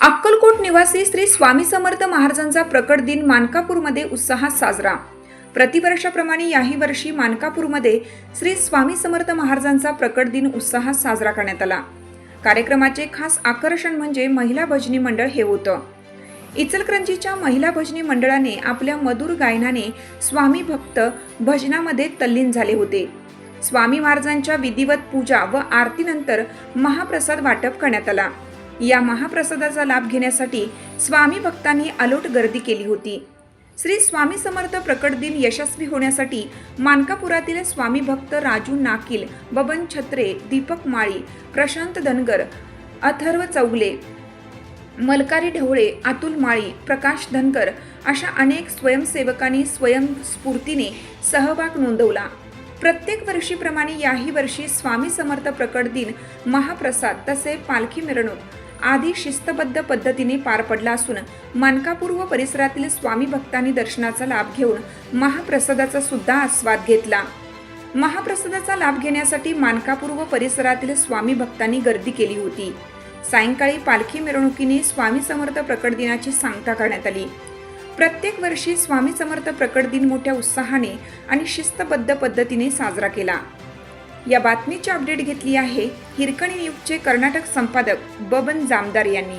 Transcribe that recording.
अक्कलकोट निवासी श्री स्वामी समर्थ महाराजांचा प्रकट दिन मानकापूरमध्ये उत्साहात साजरा. प्रतिवर्षाप्रमाणे याही वर्षी मानकापूरमध्ये श्री स्वामी समर्थ महाराजांचा प्रकट दिन उत्साहात साजरा करण्यात आला. कार्यक्रमाचे खास आकर्षण म्हणजे महिला भजनी मंडळ हे होतं. इचलकरंजीच्या महिला भजनी मंडळाने आपल्या मधुर गायनाने स्वामी भक्त भजनामध्ये तल्लीन झाले होते. स्वामी महाराजांच्या विधिवत पूजा व आरतीनंतर महाप्रसाद वाटप करण्यात आला. या महाप्रसादाचा लाभ घेण्यासाठी स्वामी भक्तांनी अलोट गर्दी केली होती. श्री स्वामी समर्थ प्रकट दिन यशस्वी होण्यासाठी मानकापुरातील स्वामी भक्त राजू नाकील बबन छत्रे दीपक माळी प्रशांत धनगर अथर्व चौगले मलकारी ढवळे अतुल माळी प्रकाश धनकर अशा अनेक स्वयंसेवकांनी स्वयंस्फूर्तीने सहभाग नोंदवला. प्रत्येक वर्षीप्रमाणे याही वर्षी स्वामी समर्थ प्रकट दिन महाप्रसाद तसे पालखी मिरवणूक आधी शिस्तबद्ध पद्धतीने पार पडला असून मानकापूर व परिसरातील स्वामी भक्तांनी दर्शनाचा लाभ घेऊन महाप्रसादाचा सुद्धा आस्वाद घेतला. महाप्रसादाचा लाभ घेण्यासाठी मानकापूर व परिसरातील स्वामी भक्तांनी गर्दी केली होती. सायंकाळी पालखी मिरवणुकीने स्वामी समर्थ प्रकट दिनाची सांगता करण्यात आली. प्रत्येक वर्षी स्वामी समर्थ प्रकट दिन मोठ्या उत्साहाने आणि शिस्तबद्ध पद्धतीने साजरा केला. या बातमीची अपडेट घेतली आहे हिरकणी न्यूजचे कर्नाटक संपादक बबन जामदार यांनी.